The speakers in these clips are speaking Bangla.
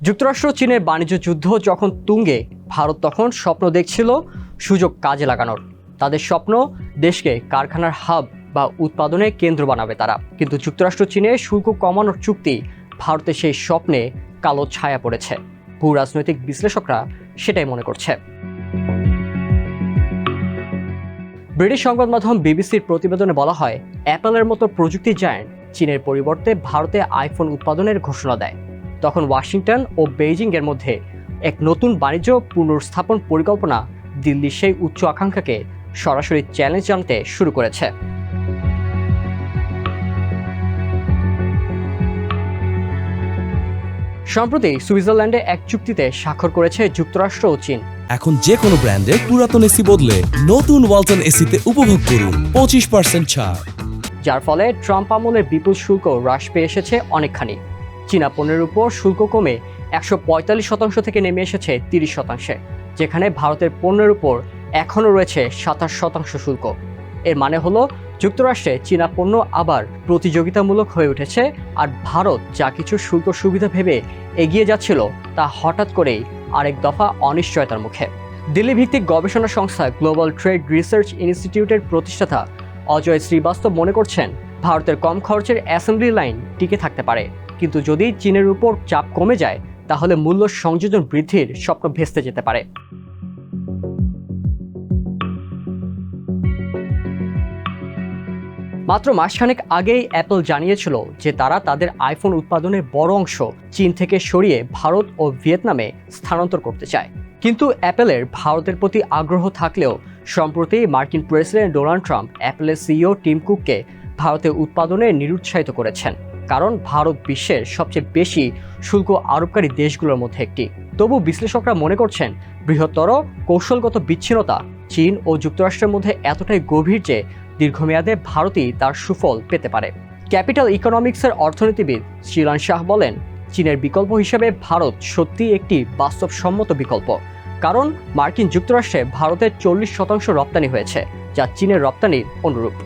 যুক্তরাষ্ট্র, চীনের বাণিজ্য যুদ্ধ যখন তুঙ্গে, ভারত তখন স্বপ্ন দেখছিল সুযোগ কাজে লাগানোর। তাদের স্বপ্ন, দেশকে কারখানার হাব বা উৎপাদনের কেন্দ্র বানাবে তারা। কিন্তু যুক্তরাষ্ট্র, চীনে শুল্ক কমানোর চুক্তি ভারতের সেই স্বপ্নে কালো ছায়া পড়েছে। ভূ রাজনৈতিক বিশ্লেষকরা সেটাই মনে করছে। ব্রিটিশ সংবাদ মাধ্যম বিবিসির প্রতিবেদনে বলা হয়, অ্যাপেলের মতো প্রযুক্তি জায়ান্ট চীনের পরিবর্তে ভারতে আইফোন উৎপাদনের ঘোষণা দেয়। তখন ওয়াশিংটন ও বেইজিং এর মধ্যে এক নতুন বাণিজ্য পুনর্স্থাপন পরিকল্পনা দিল্লির সেই উচ্চ আকাঙ্ক্ষাকে সরাসরি চ্যালেঞ্জ জানতে শুরু করেছে। সম্প্রতি সুইজারল্যান্ডে এক চুক্তিতে স্বাক্ষর করেছে যুক্তরাষ্ট্র ও চীন। এখন যে কোনো ব্র্যান্ডের পুরাতন এসি বদলে নতুন ওয়ালটন এসিতে উপভোগ করুন পঁচিশ পার্সেন্ট ছাড়। যার ফলে ট্রাম্প আমলের বিপুল শুল্ক হ্রাস পেয়ে এসেছে অনেকখানি। চীনা পণ্যের উপর শুল্ক কমে একশো পঁয়তাল্লিশ শতাংশ থেকে নেমে এসেছে তিরিশ শতাংশে, যেখানে ভারতের পণ্যের উপর এখনও রয়েছে সাতাশ শতাংশ শুল্ক। এর মানে হলো, যুক্তরাষ্ট্রে চীনা পণ্য আবার প্রতিযোগিতামূলক হয়ে উঠেছে আর ভারত যা কিছু শুল্ক সুবিধা ভেবে এগিয়ে যাচ্ছিল তা হঠাৎ করেই আরেক দফা অনিশ্চয়তার মুখে। দিল্লি ভিত্তিক গবেষণা সংস্থা গ্লোবাল ট্রেড রিসার্চ ইনস্টিটিউটের প্রতিষ্ঠাতা অজয় শ্রীবাস্তব মনে করছেন, ভারতের কম খরচের অ্যাসেম্বলি লাইন টিকে থাকতে পারে। কিন্তু যদি চীনের উপর চাপ কমে যায়, তাহলে মূল্য সংযোজন বৃদ্ধির স্বপ্ন ভেস্তে যেতে পারে। মাত্র মাসখানেক আগেই অ্যাপল জানিয়েছিল যে তারা তাদের আইফোন উৎপাদনের বড় অংশ চীন থেকে সরিয়ে ভারত ও ভিয়েতনামে স্থানান্তর করতে চায়। কিন্তু অ্যাপেলের ভারতের প্রতি আগ্রহ থাকলেও, সম্প্রতি মার্কিন প্রেসিডেন্ট ডোনাল্ড ট্রাম্প অ্যাপেলের সিইও টিম কুককে ভারতে উৎপাদনে নিরুৎসাহিত করেছেন। কারণ ভারত বিশ্বের সবচেয়ে বেশি শুল্ক আরোপকারী দেশগুলোর মধ্যে একটি। তবু বিশ্লেষকরা মনে করছেন, বৃহত্তর কৌশলগত বিচ্ছিন্নতা চীন ও যুক্তরাষ্ট্রের মধ্যে এতটাই গভীর যে দীর্ঘমেয়াদে ভারতই তার সুফল পেতে পারে। ক্যাপিটাল ইকোনমিক্সের অর্থনীতিবিদ শ্রীলান শাহ বলেন, চীনের বিকল্প হিসেবে ভারত সত্যি একটি বাস্তবসম্মত বিকল্প, কারণ মার্কিন যুক্তরাষ্ট্রে ভারতের চল্লিশ শতাংশ রপ্তানি হয়েছে, যা চীনের রপ্তানির অনুরূপ।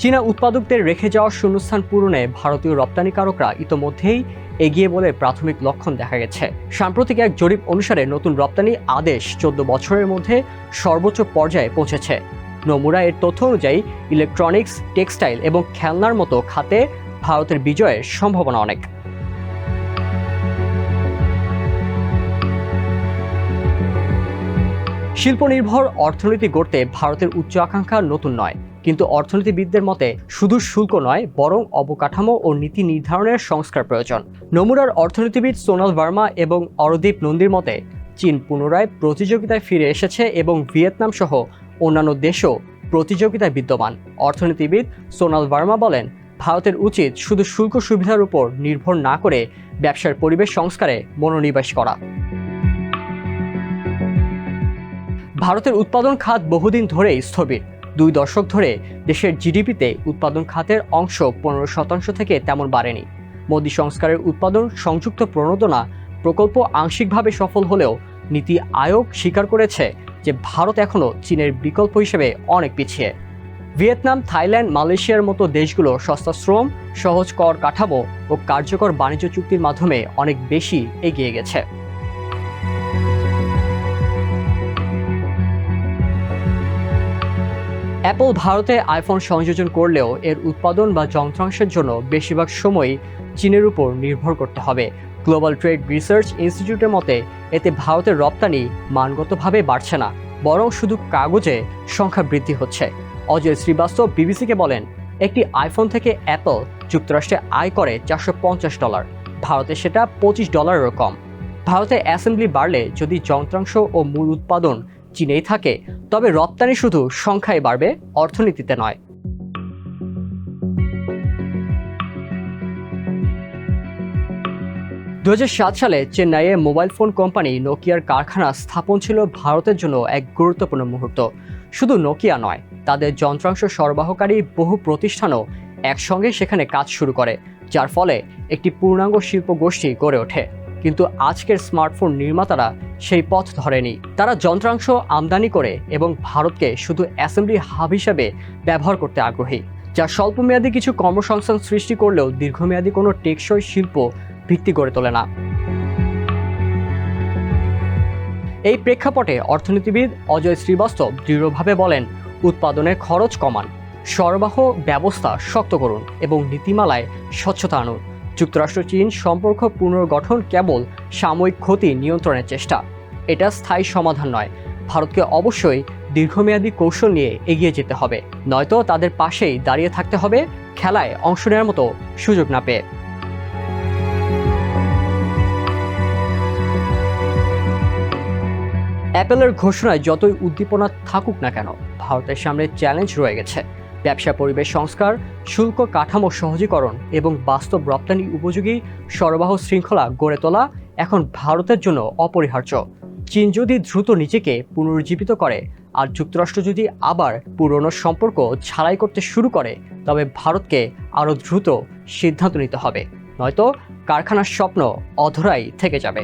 চীনা উৎপাদকদের রেখে যাওয়া শূন্যস্থান পূরণে ভারতীয় রপ্তানিকারকরা ইতোমধ্যেই এগিয়ে বলে প্রাথমিক লক্ষণ দেখা গেছে। সাম্প্রতিক এক জরিপ অনুসারে নতুন রপ্তানি আদেশ চোদ্দ বছরের মধ্যে সর্বোচ্চ পর্যায়ে পৌঁছেছে। নমুরা এর তথ্য অনুযায়ী ইলেকট্রনিক্স, টেক্সটাইল এবং খেলনার মতো খাতে ভারতের বিজয়ের সম্ভাবনা অনেক। শিল্পনির্ভর অর্থনীতি গড়তে ভারতের উচ্চ আকাঙ্ক্ষা নতুন নয়। কিন্তু অর্থনীতিবিদদের মতে শুধু শুল্ক নয়, বরং অবকাঠামো ও নীতি নির্ধারণের সংস্কার প্রয়োজন। নমুনার অর্থনীতিবিদ সোনাল ভার্মা এবং অরদীপ নন্দীর মতে, চীন পুনরায় প্রতিযোগিতায় ফিরে এসেছে এবং ভিয়েতনাম সহ অন্যান্য দেশও প্রতিযোগিতায় বিদ্যমান। অর্থনীতিবিদ সোনাল ভার্মা বলেন, ভারতের উচিত শুধু শুল্ক সুবিধার উপর নির্ভর না করে ব্যবসার পরিবেশ সংস্কারে মনোনিবেশ করা। ভারতের উৎপাদন খাত বহুদিন ধরেই স্থবির। দুই দশক ধরে দেশের জিডিপিতে উৎপাদন খাতের অংশ পনেরো শতাংশ থেকে তেমন বাড়েনি। মোদী সংস্কারের উৎপাদন সংযুক্ত প্রণোদনা প্রকল্প আংশিকভাবে সফল হলেও নীতি আয়োগ স্বীকার করেছে যে ভারত এখনও চীনের বিকল্প হিসেবে অনেক পিছিয়ে। ভিয়েতনাম, থাইল্যান্ড, মালয়েশিয়ার মতো দেশগুলো সস্তা শ্রম, সহজ কর কাঠামো ও কার্যকর বাণিজ্য চুক্তির মাধ্যমে অনেক বেশি এগিয়ে গেছে। অ্যাপল ভারতে আইফোন সংযোজন করলেও এর উৎপাদন বা যন্ত্রাংশের জন্য বেশিরভাগ সময়ই চীনের উপর নির্ভর করতে হবে। গ্লোবাল ট্রেড রিসার্চ ইনস্টিটিউটের মতে, এতে ভারতের রপ্তানি মানগতভাবে বাড়ছে না, বরং শুধু কাগজে সংখ্যা বৃদ্ধি হচ্ছে। অজয় শ্রীবাস্তব বিবিসিকে বলেন, একটি আইফোন থেকে অ্যাপল যুক্তরাষ্ট্রে আয় করে চারশো পঞ্চাশ ডলার, ভারতে সেটা পঁচিশ ডলারেরও কম। ভারতে অ্যাসেম্বলি বাড়লে যদি যন্ত্রাংশ ও মূল উৎপাদন চীনেই থাকে, তবে রপ্তানি শুধু সংখ্যায় বাড়বে, অর্থনীতিতে নয়। দু সালে চেন্নাইয়ে মোবাইল ফোন কোম্পানি নোকিয়ার কারখানা স্থাপন ছিল ভারতের জন্য এক গুরুত্বপূর্ণ মুহূর্ত। শুধু নোকিয়া নয়, তাদের যন্ত্রাংশ সরবরাহকারী বহু প্রতিষ্ঠানও একসঙ্গে সেখানে কাজ শুরু করে, যার ফলে একটি পূর্ণাঙ্গ শিল্প গোষ্ঠী গড়ে ওঠে। কিন্তু আজকের স্মার্টফোন নির্মাতারা সেই পথ ধরেনি। তারা যন্ত্রাংশ আমদানি করে এবং ভারতকে শুধু অ্যাসেম্বলি হাব হিসাবে ব্যবহার করতে আগ্রহী, যা স্বল্পমেয়াদী কিছু কর্মসংস্থান সৃষ্টি করলেও দীর্ঘমেয়াদী কোনো টেকসই শিল্প ভিত্তি গড়ে তোলে না। এই প্রেক্ষাপটে অর্থনীতিবিদ অজয় শ্রীবাস্তব দৃঢ়ভাবে বলেন, উৎপাদনের খরচ কমান, সরবরাহ ব্যবস্থা শক্ত করুন এবং নীতিমালায় স্বচ্ছতা আনুন। যুক্তরাষ্ট্র, চীন সম্পর্ক পুনর্গঠন কেবল সাময়িক ক্ষতি নিয়ন্ত্রণের চেষ্টা। এটা স্থায়ী সমাধান নয়। ভারতকে অবশ্যই দীর্ঘমেয়াদী কৌশল নিয়ে এগিয়ে যেতে হবে। নয়তো তাদের পাশেই দাঁড়িয়ে থাকতে হবে, খেলায় অংশ নেওয়ার মতো সুযোগ না পেয়ে। অ্যাপেলের ঘোষণায় যতই উদ্দীপনা থাকুক না কেন, ভারতের সামনে চ্যালেঞ্জ রয়ে গেছে। ব্যবসা, পরিবেশ সংস্কার, শুল্ক কাঠামো সহজীকরণ এবং বাস্তব রপ্তানি উপযোগী সরবরাহ শৃঙ্খলা গড়ে তোলা এখন ভারতের জন্য অপরিহার্য। চীন যদি দ্রুত নিজেকে পুনরুজ্জীবিত করে আর যুক্তরাষ্ট্র যদি আবার পুরনো সম্পর্ক ছাড়াই করতে শুরু করে, তবে ভারতকে আরও দ্রুত সিদ্ধান্ত নিতে হবে, নয়তো কারখানার স্বপ্ন অধরাই থেকে যাবে।